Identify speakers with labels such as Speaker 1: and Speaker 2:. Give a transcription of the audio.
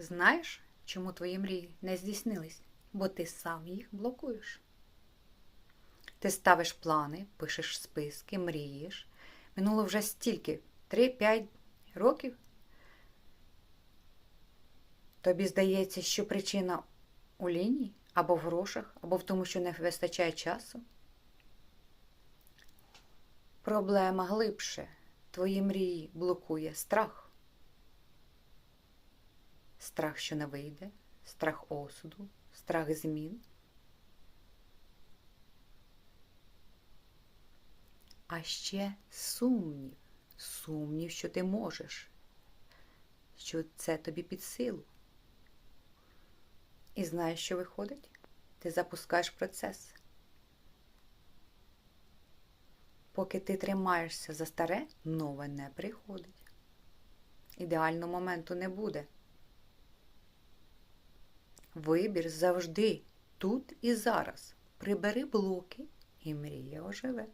Speaker 1: Знаєш, чому твої мрії не здійснились? Бо ти сам їх блокуєш. Ти ставиш плани, пишеш списки, мрієш. Минуло вже стільки 3-5 років. Тобі здається, що причина у лінії, або в грошах, або в тому, що не вистачає часу. Проблема глибше. Твої мрії блокує страх. Страх, що не вийде, страх осуду, страх змін. А ще сумнів, сумнів, що ти можеш, що це тобі під силу. І знаєш, що виходить? Ти запускаєш процес. Поки ти тримаєшся за старе, нове не приходить. Ідеального моменту не буде. Вибір завжди тут і зараз. Прибери блоки, і мрія оживе.